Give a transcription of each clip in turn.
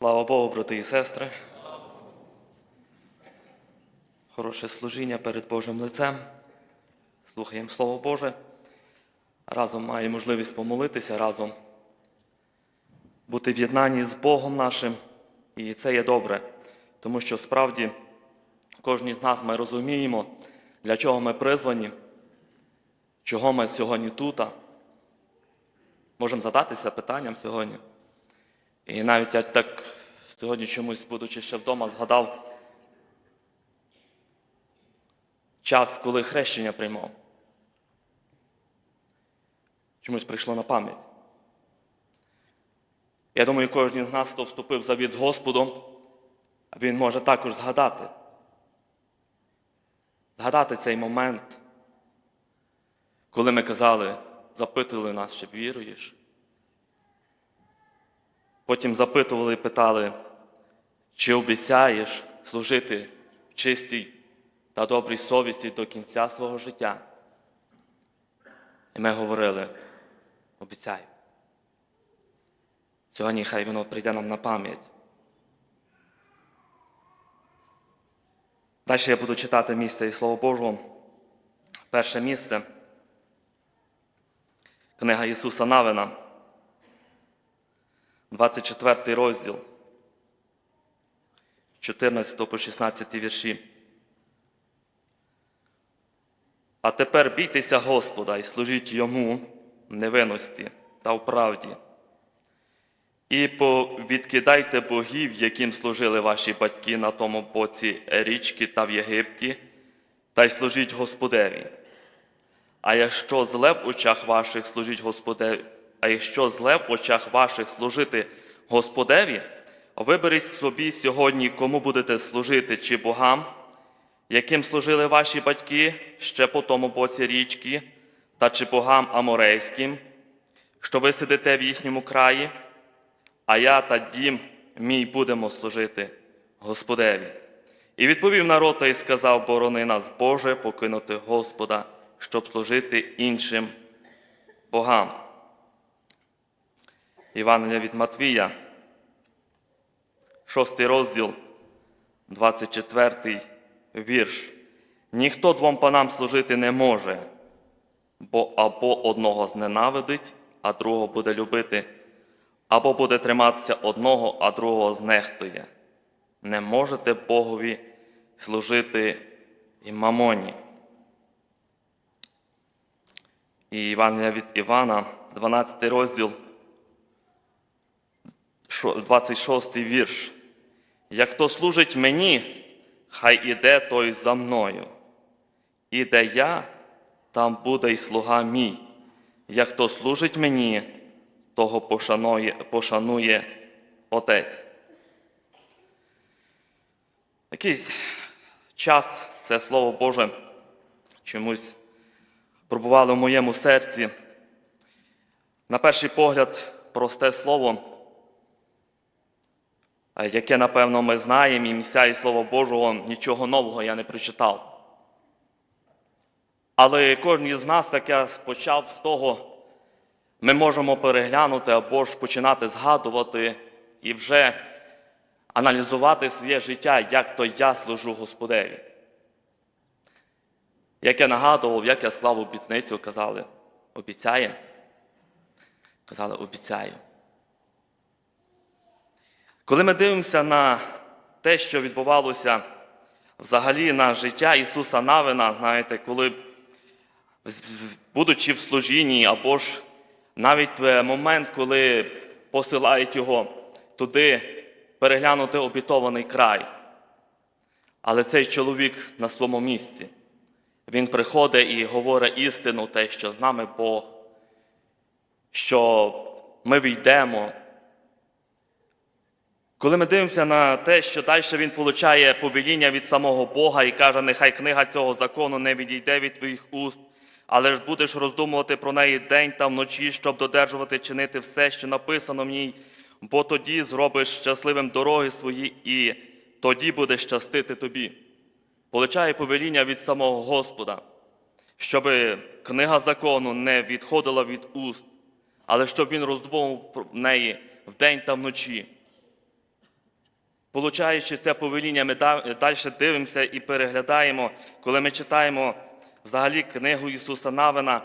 Слава Богу, брати і сестри. Хороше служіння перед Божим лицем. Слухаємо Слово Боже. Разом маємо можливість помолитися, разом бути в єднанні з Богом нашим. І це є добре, тому що справді кожен з нас ми розуміємо, для чого ми призвані, чого ми сьогодні тут. Можемо задатися питанням сьогодні. І навіть я так сьогодні чомусь, будучи ще вдома, згадав час, коли хрещення приймав. Чомусь прийшло на пам'ять. Я думаю, кожен з нас, хто вступив в завіт з Господом, він може також згадати. Згадати цей момент, коли ми казали, запитували нас, чи віруєш. Потім запитували і питали, чи обіцяєш служити в чистій та добрій совісті до кінця свого життя. І ми говорили, обіцяю. Сьогодні хай воно прийде нам на пам'ять. Далі я буду читати місце і Слово Божого. Перше місце. Книга Ісуса Навина. 24 розділ, 14 по 16 вірші. А тепер бійтеся Господа і служіть йому в невинності та в правді. І відкидайте богів, яким служили ваші батьки на тому боці річки та в Єгипті, та й служіть Господеві. А якщо зле в очах ваших служіть Господеві, а якщо зле в очах ваших служити Господеві, виберіть собі сьогодні, кому будете служити, чи богам, яким служили ваші батьки ще по тому боці річки, та чи богам аморейським, що ви сидите в їхньому краї, а я та дім мій будемо служити Господеві. І відповів народ та й сказав, борони нас, Боже, покинути Господа, щоб служити іншим богам. Євангелія від Матвія, 6 розділ, 24 вірш. Ніхто двом панам служити не може, бо або одного зненавидить, а другого буде любити, або буде триматися одного, а другого знехтує. Не можете Богові служити і мамоні. І Євангелія від Івана, 12 розділ. 26 вірш. Як хто служить мені, хай іде той за мною. І де я, там буде й слуга мій. Як хто служить мені, того пошанує, пошанує Отець. Якийсь час це Слово Боже чомусь пробувало в моєму серці. На перший погляд, просте слово яке, напевно, ми знаємо, і місця і Слова Божого, нічого нового я не прочитав. Але кожен із нас, як я почав з того, ми можемо переглянути або ж починати згадувати і вже аналізувати своє життя, як то я служу Господеві. Як я нагадував, як я склав обітницю, казали, обіцяємо? Казали, обіцяю. Коли ми дивимося на те, що відбувалося взагалі на життя Ісуса Навина, знаєте, коли, будучи в служінні, або ж навіть момент, коли посилають його туди переглянути обітований край. Але цей чоловік на своєму місці. Він приходить і говорить істину, те, що з нами Бог, що ми війдемо. Коли ми дивимося на те, що далі він получає повеління від самого Бога і каже, нехай книга цього закону не відійде від твоїх уст, але ж будеш роздумувати про неї день та вночі, щоб додержувати, чинити все, що написано в ній, бо тоді зробиш щасливим дороги свої, і тоді буде щастити тобі. Получає повеління від самого Господа, щоб книга закону не відходила від уст, але щоб він роздумував про неї вдень та вночі. Получаючи це повеління, ми далі дивимося і переглядаємо, коли ми читаємо взагалі книгу Ісуса Навина,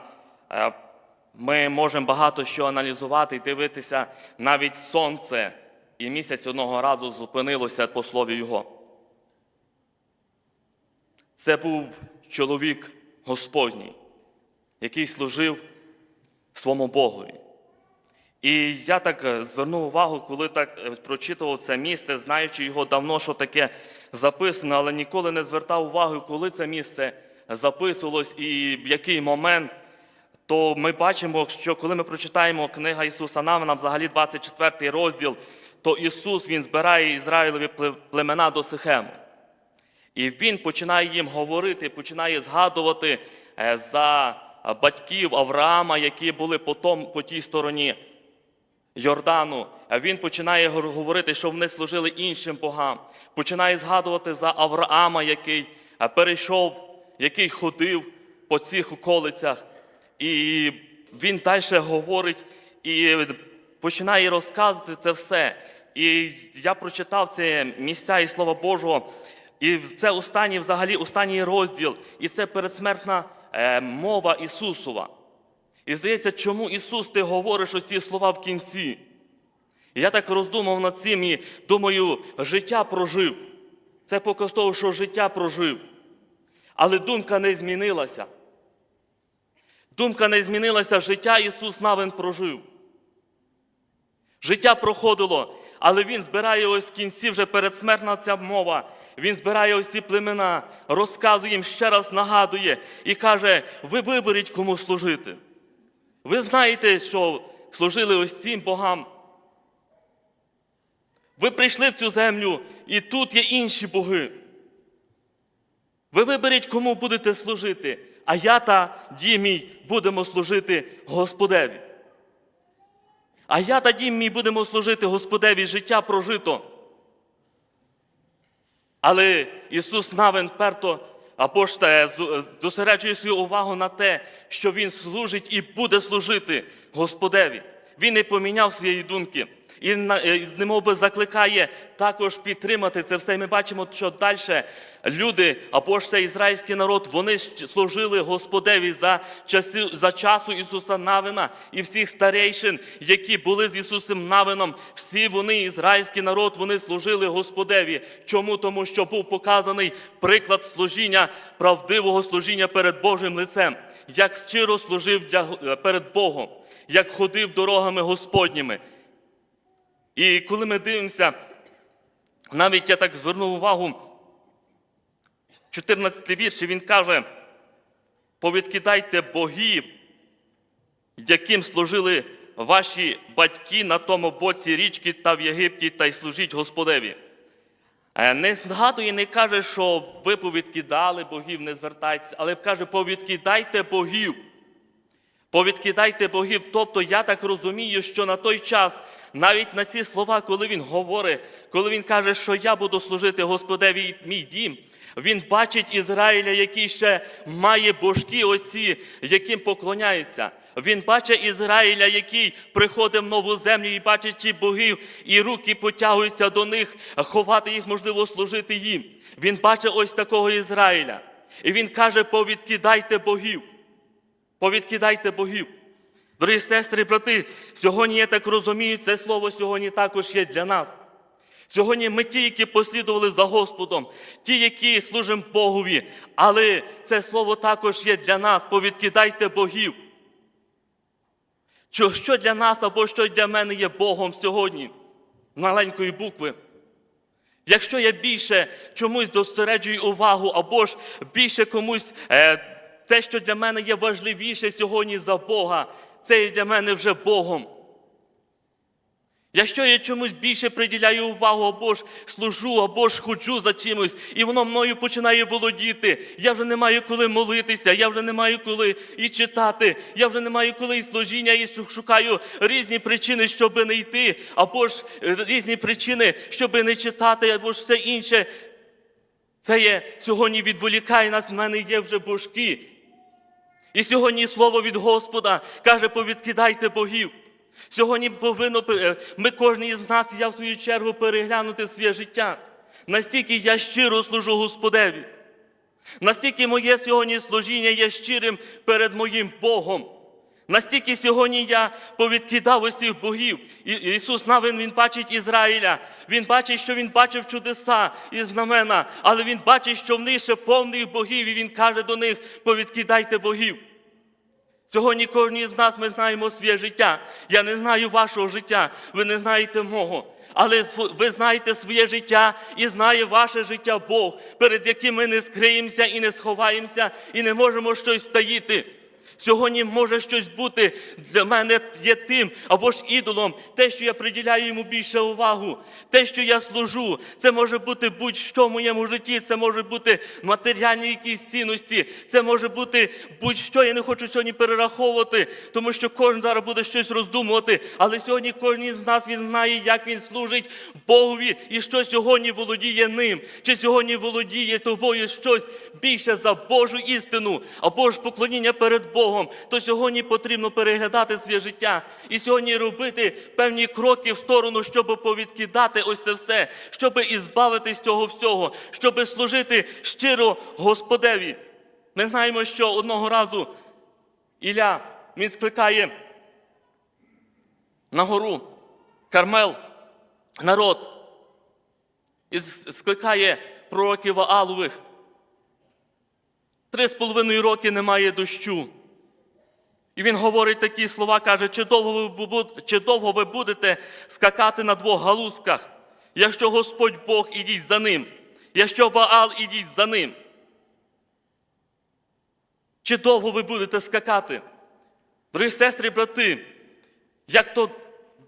е, ми можемо багато що аналізувати і дивитися, навіть сонце і місяць одного разу зупинилося по слові Його. Це був чоловік Господній, який служив своєму Богові. І я так е, звернув увагу, коли так е, прочитував це місце, знаючи його давно, що таке записано, але ніколи не звертав увагу, коли це місце записувалось і в який момент. То ми бачимо, що коли ми прочитаємо книга Ісуса Навина, взагалі 24 розділ, то Ісус Він збирає Ізраїлеві племена до Сихему. І він починає їм говорити, починає згадувати е, за батьків Авраама, які були по, том, по тій стороні Йордану. А Він починає говорити, що вони служили іншим богам. Починає згадувати за Авраама, який перейшов, який ходив по цих околицях. І він далі говорить і починає розказувати це все. І я прочитав це місця і Слова Божого. І це останній, взагалі, останній розділ, і це передсмертна е, мова Ісусова. І здається, чому Ісус ти говориш оці слова в кінці? І я так роздумав над цим і думаю, життя прожив. Це показ того, що життя прожив. Але думка не змінилася. Думка не змінилася, життя Ісус Навин прожив. Життя проходило, але Він збирає ось в кінці вже передсмертна ця мова. Він збирає ось ці племена, розказує їм ще раз нагадує і каже: ви виберіть, кому служити. Ви знаєте, що служили ось цим богам. Ви прийшли в цю землю, і тут є інші боги. Ви виберіть, кому будете служити, а я та дім мій будемо служити Господеві. А я та дім мій будемо служити Господеві життя прожито. Але Ісус Навин перто з- зосереджує свою увагу на те, що Він служить і буде служити Господеві. Він не поміняв своєї думки. І е, немов би закликає також підтримати це все. І ми бачимо, що далі люди, або ж це ізраїльський народ, вони служили Господеві за, часи, за часу Ісуса Навина і всіх старейшин, які були з Ісусом Навином. Всі вони, ізраїльський народ, вони служили Господеві. Чому? Тому що був показаний приклад служіння, правдивого служіння перед Божим лицем, як щиро служив для, е, перед Богом, як ходив дорогами Господніми. І коли ми дивимося, навіть я так звернув увагу, 14 вірші він каже: повідкидайте богів, яким служили ваші батьки на тому боці річки та в Єгипті, та й служіть Господеві. Е, Не згадує, не каже, що ви повідкидали богів, не звертайтеся, але каже, повідкидайте богів. Повідкидайте богів. Тобто я так розумію, що на той час, навіть на ці слова, коли він говорить, коли він каже, що я буду служити Господеві мій дім, він бачить Ізраїля, який ще має божки, оці, яким поклоняється. Він бачить Ізраїля, який приходить в нову землю і бачить ті богів, і руки потягуються до них, ховати їх, можливо, служити їм. Він бачить ось такого Ізраїля. І він каже: повідкидайте богів. Повідкидайте богів. Дорогі сестри брати, сьогодні, я так розумію, це слово сьогодні також є для нас. Сьогодні ми ті, які послідували за Господом, ті, які служимо Богові, але це слово також є для нас. Повідкидайте богів. Що, для нас або що для мене є Богом сьогодні? Маленької букви. Якщо я більше чомусь зосереджую увагу, або ж більше комусь е, те, що для мене є важливіше сьогодні за Бога, це є для мене вже Богом. Якщо я чомусь більше приділяю увагу, або ж служу, або ж ходжу за чимось, і воно мною починає володіти, я вже не маю коли молитися, я вже не маю коли і читати, я вже не маю коли і служіння, і шукаю різні причини, щоб не йти, або ж е, різні причини, щоб не читати, або ж все інше. Це є сьогодні відволікає нас, в мене є вже божки. І сьогодні слово від Господа каже, повідкидайте богів. Сьогодні повинно е, ми кожен із нас, я в свою чергу, переглянути своє життя. Настільки я щиро служу Господеві. Настільки моє сьогодні служіння є щирим перед моїм Богом. Настільки сьогодні я повідкидав усіх богів. І Ісус навин Він бачить Ізраїля. Він бачить, що Він бачив чудеса і знамена, але Він бачить, що в них ще повних богів, і Він каже до них: повідкидайте богів. Сьогодні кожен з нас ми знаємо своє життя. Я не знаю вашого життя, ви не знаєте мого. Але ви знаєте своє життя і знає ваше життя Бог, перед яким ми не скриємося і не сховаємося, і не можемо щось таїти. Сьогодні може щось бути для мене є тим або ж ідолом, те, що я приділяю йому більше увагу, те, що я служу, це може бути будь-що в моєму житті, це може бути матеріальні якісь цінності, це може бути будь-що. Я не хочу сьогодні перераховувати, тому що кожен зараз буде щось роздумувати. Але сьогодні кожен з нас він знає, як він служить Богові і що сьогодні володіє ним, чи сьогодні володіє тобою щось більше за Божу істину, або ж поклоніння перед Богом, то сьогодні потрібно переглядати своє життя і сьогодні робити певні кроки в сторону, щоб повідкидати ось це все, щоб ізбавитись цього всього, щоб служити щиро Господеві. Ми знаємо, що одного разу Ілля він скликає на гору Кармел народ і скликає пророків Ваалових. Три з половиною роки немає дощу. І він говорить такі слова, каже, чи довго, ви, чи довго ви будете скакати на двох галузках, якщо Господь Бог ідіть за ним, якщо Ваал ідіть за ним. Чи довго ви будете скакати? Дорогі сестри брати, як то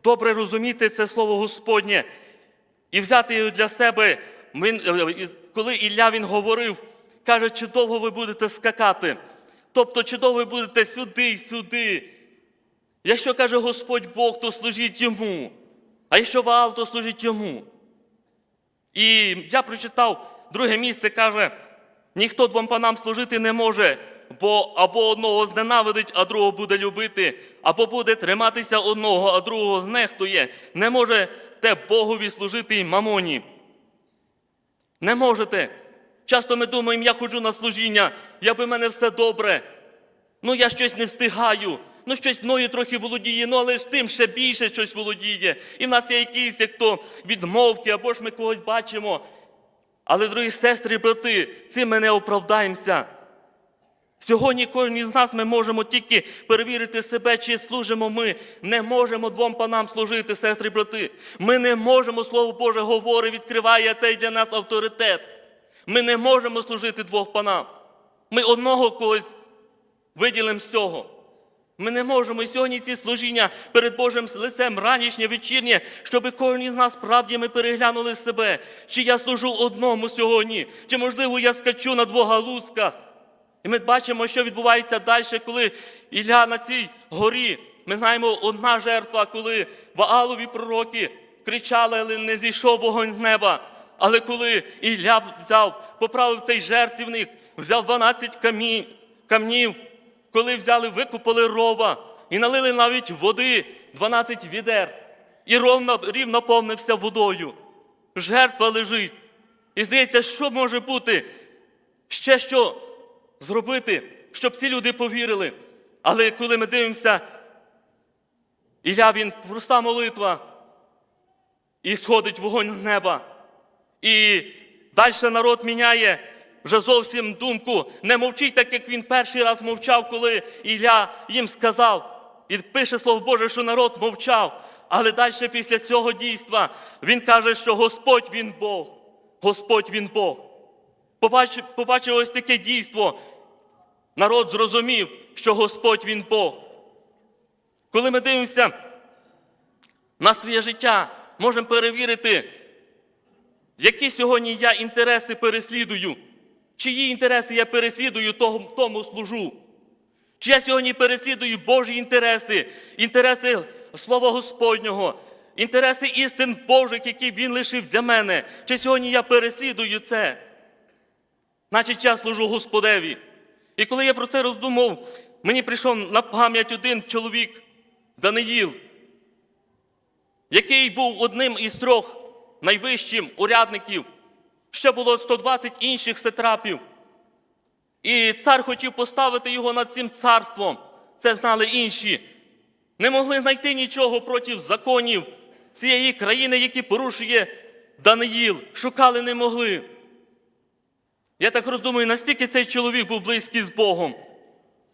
добре розуміти це слово Господнє і взяти його для себе, е, коли Ілля він говорив, каже, чи довго ви будете скакати? Тобто, ви будете сюди й сюди? Якщо каже Господь Бог, то служіть йому. А якщо Ваал, то служіть йому. І я прочитав друге місце, каже, ніхто двом панам служити не може, бо або одного зненавидить, а другого буде любити, або буде триматися одного, а другого знехтує. Не можете Богові служити й мамоні. Не можете. Часто ми думаємо, я ходжу на служіння, якби в мене все добре. Ну, я щось не встигаю. Ну, щось мною трохи володіє, ну але ж тим ще більше щось володіє. І в нас є якісь як то відмовки, або ж ми когось бачимо. Але, дорогі сестри брати, цим ми не оправдаємося. Сьогодні кожен із нас ми можемо тільки перевірити себе, чи служимо ми. Не можемо двом панам служити, сестри брати. Ми не можемо, Слово Боже говорить, відкриває цей для нас авторитет. Ми не можемо служити двох панам. Ми одного когось виділимо з цього. Ми не можемо сьогодні ці служіння перед Божим лицем ранішнє, вечірнє, щоб кожен із нас справді ми переглянули себе, чи я служу одному сьогодні, чи можливо я скачу на двох галузках. І ми бачимо, що відбувається далі, коли Ілля на цій горі. Ми знаємо одна жертва, коли Ваалові пророки кричали, але не зійшов вогонь з неба. Але коли Ілля взяв, поправив цей жертвівник, взяв 12 камі, камнів, коли взяли, викупали рова і налили навіть води 12 відер, і ровно, рів наповнився водою. Жертва лежить. І здається, що може бути? Ще що зробити, щоб ці люди повірили. Але коли ми дивимося, Ілля він проста молитва, і сходить вогонь з неба. І далі народ міняє вже зовсім думку. Не мовчить, так як він перший раз мовчав, коли Ілля їм сказав. І пише Слово Боже, що народ мовчав. Але далі після цього дійства він каже, що Господь він Бог. Господь він Бог. Побачив, побачив ось таке дійство. Народ зрозумів, що Господь він Бог. Коли ми дивимося на своє життя, можемо перевірити, які сьогодні я інтереси переслідую, чиї інтереси я переслідую, тому, служу. Чи я сьогодні переслідую Божі інтереси, інтереси Слова Господнього, інтереси істин Божих, які Він лишив для мене. Чи сьогодні я переслідую це? Значить, я служу Господеві. І коли я про це роздумав, мені прийшов на пам'ять один чоловік, Даниїл. який був одним із трьох найвищим урядників. Ще було 120 інших сетрапів. І цар хотів поставити його над цим царством. Це знали інші. Не могли знайти нічого проти законів цієї країни, які порушує Даниїл. Шукали не могли. Я так роздумую, настільки цей чоловік був близький з Богом.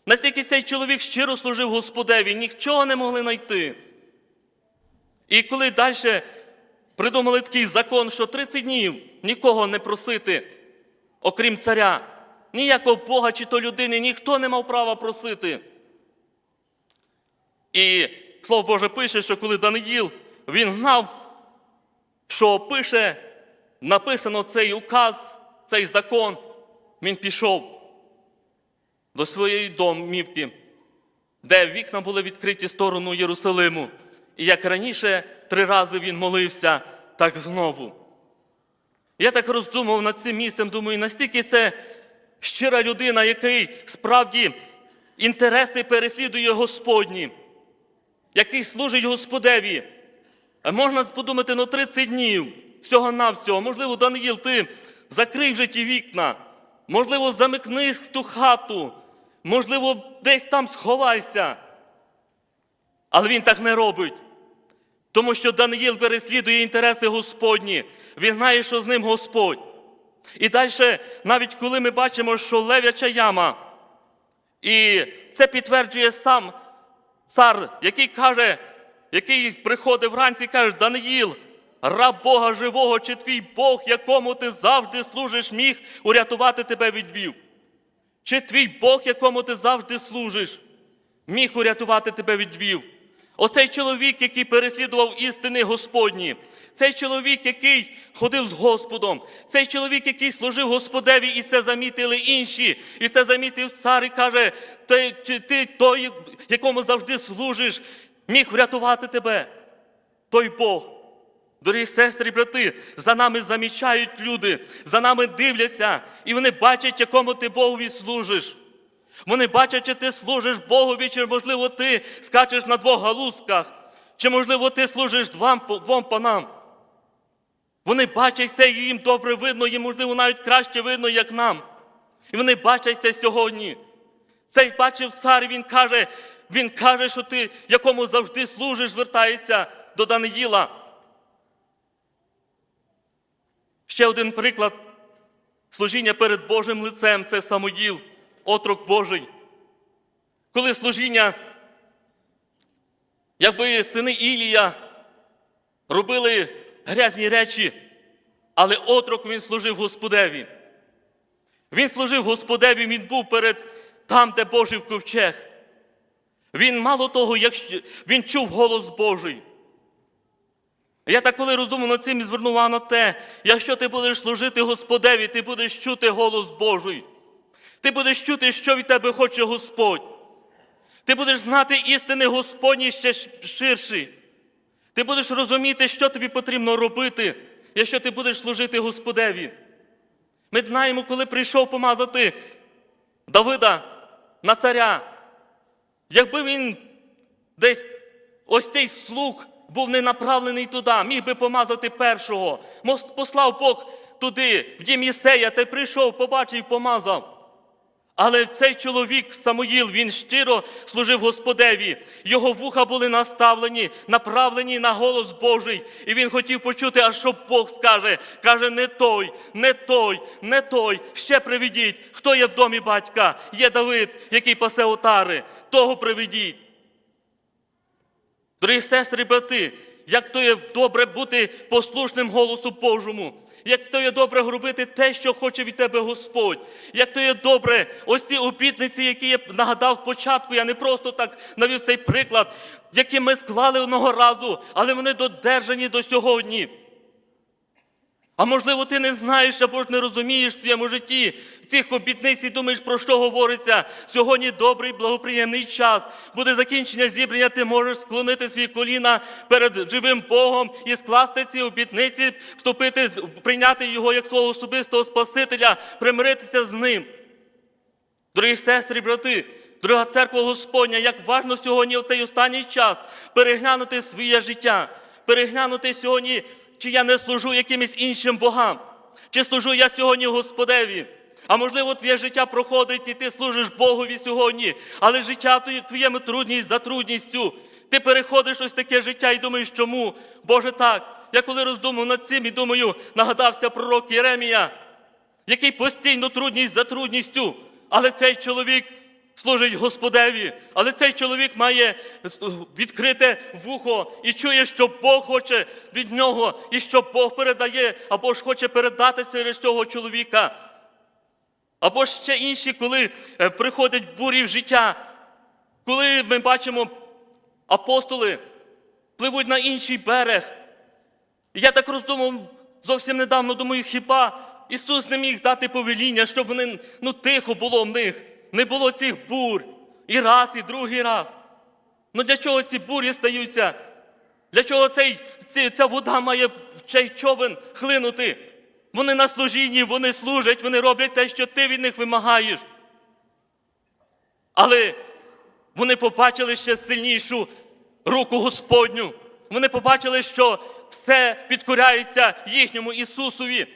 Настільки цей чоловік щиро служив Господеві, нічого не могли знайти. І коли далі придумали такий закон, що 30 днів нікого не просити, окрім царя, ніякого Бога чи то людини, ніхто не мав права просити. І Слово Боже пише, що коли Даниїл він знав, що пише, написано цей указ, цей закон, він пішов до своєї домівки, де вікна були відкриті сторону Єрусалиму. І як раніше три рази він молився, так знову. Я так роздумав над цим місцем, думаю, настільки це щира людина, який справді інтереси переслідує Господні, який служить Господеві. А можна подумати, ну 30 днів всього-навсього. Можливо, Даниїл, ти закрий вже ті вікна, можливо, замикни ту хату, можливо, десь там сховайся. Але він так не робить. Тому що Даниїл переслідує інтереси Господні. Він знає, що з ним Господь. І далі, навіть коли ми бачимо, що левяча яма, і це підтверджує сам цар, який каже, який приходить вранці і каже, Даниїл, раб Бога живого, чи твій Бог, якому ти завжди служиш, міг урятувати тебе від вів? Чи твій Бог, якому ти завжди служиш, міг урятувати тебе від вів? Оцей чоловік, який переслідував істини Господні, цей чоловік, який ходив з Господом, цей чоловік, який служив Господеві, і це замітили інші, і це замітив цар і каже, ти, ти той, якому завжди служиш, міг врятувати тебе, той Бог. Дорогі сестри брати, за нами замічають люди, за нами дивляться, і вони бачать, якому ти Богові служиш. Вони бачать, чи ти служиш Богові, чи, можливо, ти скачеш на двох галузках, чи, можливо, ти служиш двом, двом панам. Вони бачать це, і їм добре видно, їм, можливо, навіть краще видно, як нам. І вони бачать це сьогодні. Цей бачив цар, він каже, він каже, що ти якому завжди служиш, звертається до Даниїла. Ще один приклад служіння перед Божим лицем це Самоїл, отрок Божий. Коли служіння, якби сини Ілія робили грязні речі, але отрок він служив Господеві. Він служив Господеві, він був перед там, де Божий ковчег. Він мало того, якщо він чув голос Божий. Я так коли роздумав над цим і звернув на те, якщо ти будеш служити Господеві, ти будеш чути голос Божий. Ти будеш чути, що від тебе хоче Господь. Ти будеш знати істини Господні ще ширші. Ти будеш розуміти, що тобі потрібно робити, якщо ти будеш служити Господеві. Ми знаємо, коли прийшов помазати Давида на царя. Якби він десь ось цей слуг був не направлений туди, міг би помазати першого. Послав Бог туди, в дім Єсея, й прийшов, побачив, помазав. Але цей чоловік Самуїл, він щиро служив Господеві. Його вуха були наставлені, направлені на голос Божий. І він хотів почути, а що Бог скаже. Каже, не той, не той, не той. Ще приведіть. Хто є в домі батька? Є Давид, який пасе отари. Того приведіть. Дорогі сестри брати, як то є добре бути послушним голосу Божому, як то є добре робити те, що хоче від тебе Господь, як то є добре, ось ці обітниці, які я нагадав спочатку, я не просто так навів цей приклад, які ми склали одного разу, але вони додержані до сьогодні. А можливо, ти не знаєш або ж не розумієш в своєму житті цих обітниць і думаєш, про що говориться. Сьогодні добрий, благоприємний час. Буде закінчення зібрання, ти можеш склонити свої коліна перед живим Богом і скласти ці обітниці, вступити, прийняти його як свого особистого Спасителя, примиритися з ним. Дорогі сестри брати, дорога церква Господня, як важно сьогодні в цей останній час переглянути своє життя, переглянути сьогодні, чи я не служу якимось іншим богам, чи служу я сьогодні Господеві. А можливо, твоє життя проходить, і ти служиш Богові сьогодні, але життя твоєму трудність за трудністю. Ти переходиш ось таке життя і думаєш, чому? Боже, так. Я коли роздумав над цим і думаю, нагадався пророк Єремія, який постійно трудність за трудністю, але цей чоловік служить Господеві, але цей чоловік має відкрите вухо і чує, що Бог хоче від нього, і що Бог передає, або ж хоче передати через цього чоловіка. Або ще інші, коли е, приходять бурі в життя, коли ми бачимо апостоли пливуть на інший берег. Я так роздумав зовсім недавно, думаю, хіба Ісус не міг дати повеління, щоб вони ну, тихо було в них, не було цих бур. І раз, і другий раз. Ну для чого ці бурі стаються? Для чого цей, ця вода має в цей човен хлинути? Вони на служінні, вони служать, вони роблять те, що ти від них вимагаєш. Але вони побачили ще сильнішу руку Господню. Вони побачили, що все підкоряється їхньому Ісусові.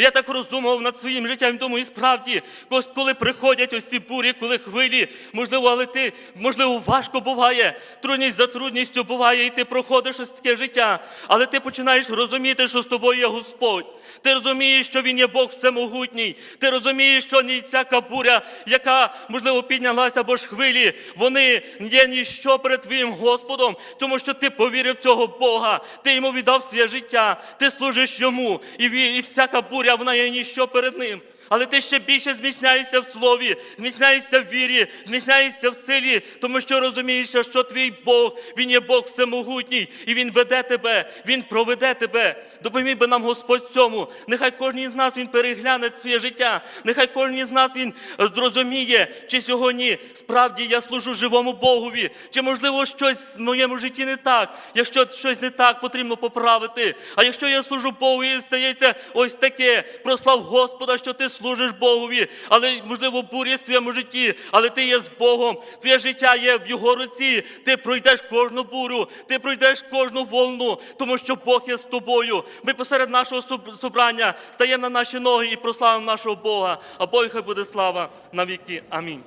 Я так роздумував над своїм життям, думаю, і справді, коли приходять ось ці бурі, коли хвилі, можливо, але ти, можливо, важко буває, трудність за трудністю буває, і ти проходиш ось таке життя. Але ти починаєш розуміти, що з тобою є Господь. Ти розумієш, що Він є Бог всемогутній. Ти розумієш, що ні всяка буря, яка, можливо, піднялася або ж хвилі, вони є ніщо перед твоїм Господом, тому що ти повірив в цього Бога, ти йому віддав своє життя, ти служиш йому, і, і всяка буря, вона є ніщо перед ним. Але ти ще більше зміцняєшся в слові, зміцняєшся в вірі, зміцняєшся в силі, тому що розумієш, що твій Бог, Він є Бог всемогутній, і Він веде тебе, Він проведе тебе. Допоміг би нам Господь цьому. Нехай кожен з нас Він перегляне своє життя. Нехай кожен з нас Він зрозуміє, чи сьогодні справді я служу живому Богові, чи можливо щось в моєму житті не так. Якщо щось не так, потрібно поправити. А якщо я служу Богу, і стається ось таке, прослав Господа, що ти служиш Богові, але можливо буря в твоєму житті, але ти є з Богом. Твоє життя є в Його руці. Ти пройдеш кожну бурю, ти пройдеш кожну волну, тому що Бог є з тобою. Ми посеред нашого собрання стаємо на наші ноги і прославимо нашого Бога. А Бог хай буде слава на віки. Амінь.